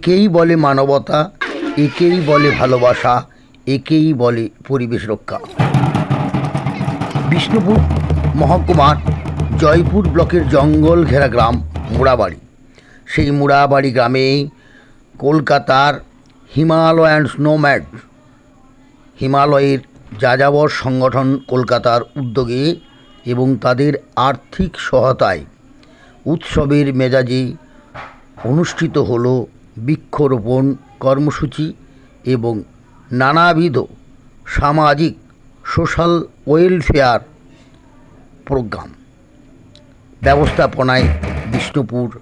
একেই বলে মানবতা, একেই বলে ভালোবাসা, একেই বলে পরিবেশ রক্ষা। বিষ্ণুপুর মহকুমার জয়পুর ব্লকের জঙ্গল ঘেরা গ্রাম মুড়াবাড়ি। সেই মুড়াবাড়ি গ্রামে কলকাতার হিমালয়ান স্নোম্যাড, হিমালয়ের যাযাবর সংগঠন কলকাতার উদ্যোগে এবং তাদের আর্থিক সহায়তায় উৎসবের মেজাজে অনুষ্ঠিত হল বৃক্ষরোপণ কর্মসূচি এবং নানাবিধ সামাজিক, সোশ্যাল ওয়েলফেয়ার প্রোগ্রাম। ব্যবস্থাপনায় বিষ্ণুপুর,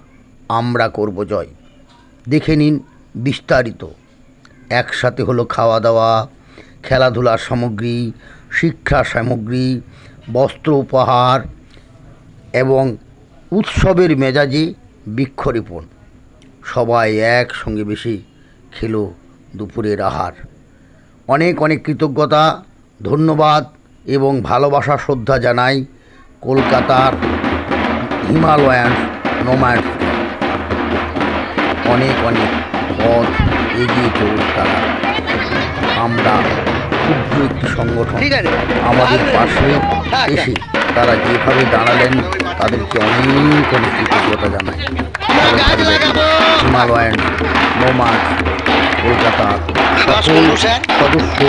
আমরা করব জয়। দেখে নিন বিস্তারিত। একসাথে হলো খাওয়া দাওয়া খেলাধুলার সামগ্রী, শিক্ষা সামগ্রী, বস্ত্র উপহার এবং উৎসবের মেজাজে বৃক্ষরোপণ। সবাই একসঙ্গে বেশি খেলো দুপুরের আহার অনেক অনেক কৃতজ্ঞতা ধন্যবাদ এবং ভালোবাসা শ্রদ্ধা জানাই কলকাতার হিমালয়ান নোম্যাড অনেক অনেক পথ এগিয়ে চলুক তারা আমরা ক্ষুদ্র একটি সংগঠন ঠিক আছে। আমাদের পাশে। এসে তারা যেভাবে দাঁড়ালেন তাদেরকে অনেক অনেক কৃতজ্ঞতা জানাই। হিমালয়ান নোমাড কলকাতার বাস সকল স্যার। সদস্য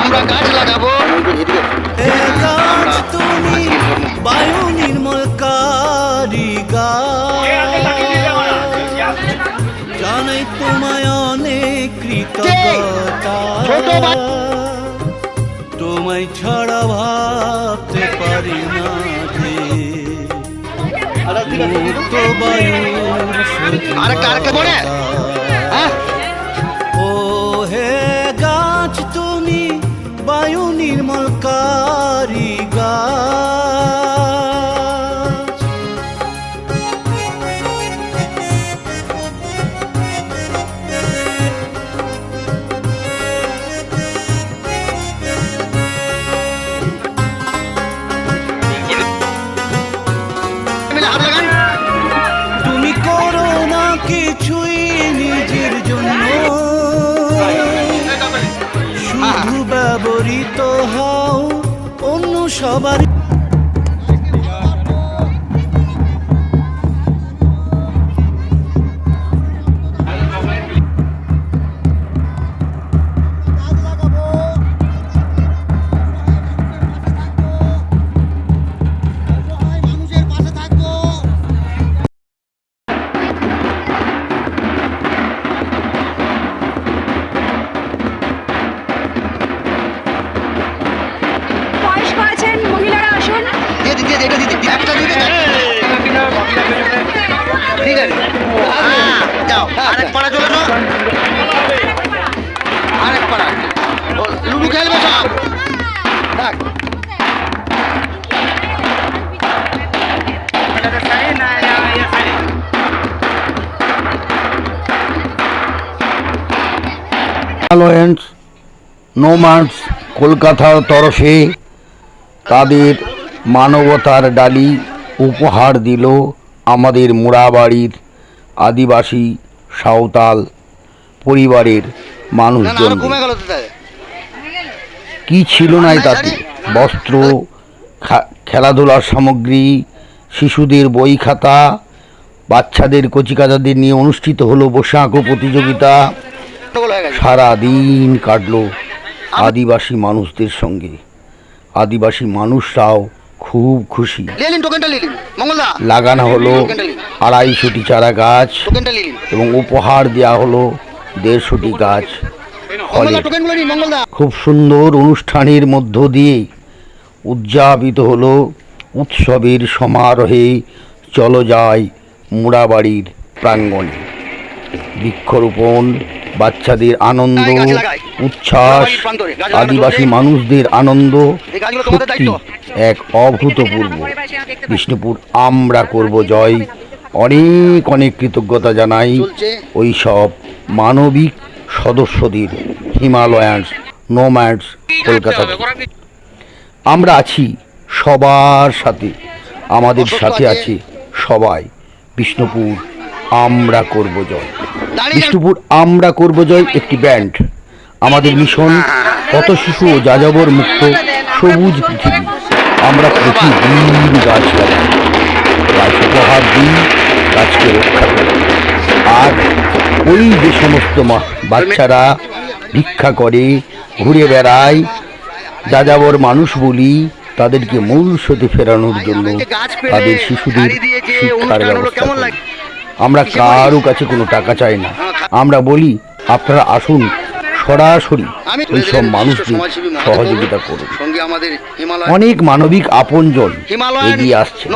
আমরা গাছ লাগাবো। বায়ু নির্মল জানাই তোমায় অনেক কৃতজ্ঞতা। তোমায় ছাড়া ভাবতে পারি না মুক্ত আরেকটা, আরেকটা পড়ে? ব্যবহৃত হাও অন্য সবার আরেক পাড়া চলে আরেক পাড়া। লুডু খেলবে সব। থাক। কলকাতার তরফে তাদের মানবতার ডালি উপহার দিল আমাদের মুড়াবাড়ির আদিবাসী সাঁওতাল পরিবারের মানুষজন। কি ছিল নাই তাতে? বস্ত্র খেলাধুলার সামগ্রী শিশুদের বই খাতা বাচ্চাদের কচিকাচাদের নিয়ে অনুষ্ঠিত হলো বসে আঁকো প্রতিযোগিতা সারা দিন কাটলো আদিবাসী মানুষদের সঙ্গে। আদিবাসী মানুষরাও খুব খুশি। লাগানো হলো আড়াইশোটি চারা গাছ এবং উপহার দেওয়া হলো দেড়শোটি গাছ। ফলে খুব সুন্দর অনুষ্ঠানের মধ্য দিয়ে উদযাপিত হলো উৎসবের সমারোহে চলো যায় মুড়াবাড়ির প্রাঙ্গণে। বৃক্ষরোপণ বাচ্চাদের আনন্দ। উচ্ছ্বাস আদিবাসী মানুষদের আনন্দ সত্যি এক অভূতপূর্ব। বিষ্ণুপুর আমরা করব জয়। অনেক অনেক কৃতজ্ঞতা জানাই ওই সব মানবিক সদস্যদের হিমালয়ান্স নোম্যাডস কলকাতা আমরা আছি সবার সাথে। আমাদের সাথে আছে। সবাই। বিষ্ণুপুর আমরা করব জয়। বিষ্ণুপুর আমরা করব জয় একটি ব্যান্ড। আমাদের মিশন কত শিশু ও যাযাবর মুক্ত সবুজ পৃথিবী। আমরা প্রতিদিন গাছ লাগাই। গাছ উপহার দিই গাছকে রক্ষা করি। আর ওই যে সমস্ত বাচ্চারা ভিক্ষা করে ঘুরে বেড়ায় যাযাবর মানুষ বলি তাদেরকে মূল স্রোতে ফেরানোর জন্য তাদের শিশুদের শিক্ষার ব্যবস্থা? আমরা কারও কাছে কোনো টাকা চাই না। আমরা বলি আপনারা আসুন সরাসরি ওই সব মানুষদের সহযোগিতা করুন। অনেক মানবিক আপনজন এগিয়ে আসছে।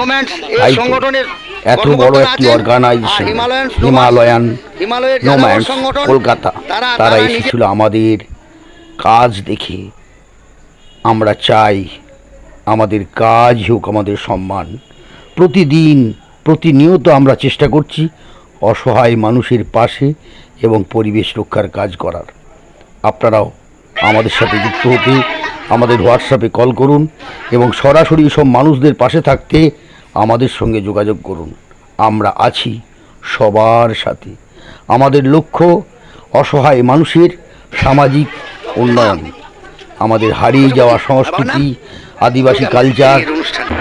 এই সংগঠনের এত বড় একটি অর্গানাইজেশন হিমালয়ান নোম্যান্স কলকাতা তারা এসেছিল আমাদের কাজ দেখে। আমরা চাই আমাদের কাজ হোক আমাদের সম্মান। প্রতিদিন প্রতিনিয়ত আমরা চেষ্টা করছি অসহায় মানুষের পাশে এবং পরিবেশ রক্ষার কাজ করার। আপনারাও আমাদের সাথে যুক্ত হতে আমাদের হোয়াটসঅ্যাপে কল করুন এবং সরাসরি সব মানুষদের পাশে থাকতে আমাদের সঙ্গে যোগাযোগ করুন। আমরা আছি সবার সাথে। আমাদের লক্ষ্য অসহায় মানুষের সামাজিক উন্নয়ন। আমাদের হারিয়ে যাওয়া সংস্কৃতি আদিবাসী কালচার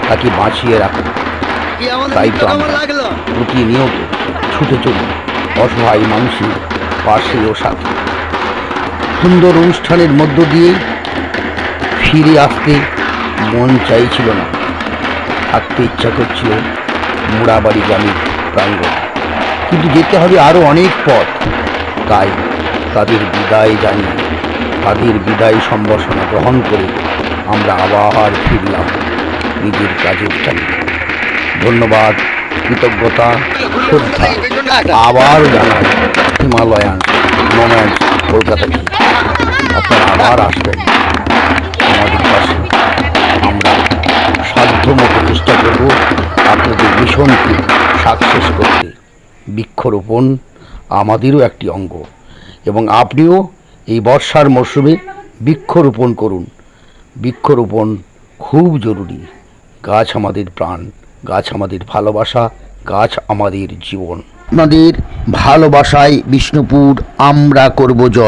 তাকে বাঁচিয়ে রাখা কি আমাদের তাই তো আমরা প্রতিনিয়ত ছুটে চলি অসহায় মানুষের পাশে ও সাথে। সুন্দর অনুষ্ঠানের মধ্য দিয়ে ফিরে আসতে মন চাইছিল না। থাকতে ইচ্ছা করছিল মুড়াবাড়ি গ্রামের প্রাঙ্গণ। কিন্তু যেতে হবে আরও অনেক পথ। তাই তাদের বিদায় জানিয়ে তাদের বিদায় সম্ভাষণা গ্রহণ করে আমরা আবার ফিরলাম নিজের কাজের টানে। ধন্যবাদ, কৃতজ্ঞতা, শ্রদ্ধা। আবার জানাই, হিমালয়ান নোম্যান্স কলকাতাকে আপনারা আবার আসবেন। আমাদের পাশে আমরা সাধ্যমতো চেষ্টা করব আপনাদের মিশনকে সাকসেস করতে। বৃক্ষরোপণ আমাদেরও একটি অঙ্গ। এবং আপনিও এই বর্ষার মরশুমে বৃক্ষরোপণ করুন। বৃক্ষরোপণ খুব জরুরি। গাছ আমাদের প্রাণ। গাছ আমাদের ভালোবাসা গাছ আমাদের জীবন। আপনাদের ভালোবাসায় বিষ্ণুপুর আমরা করব জয়।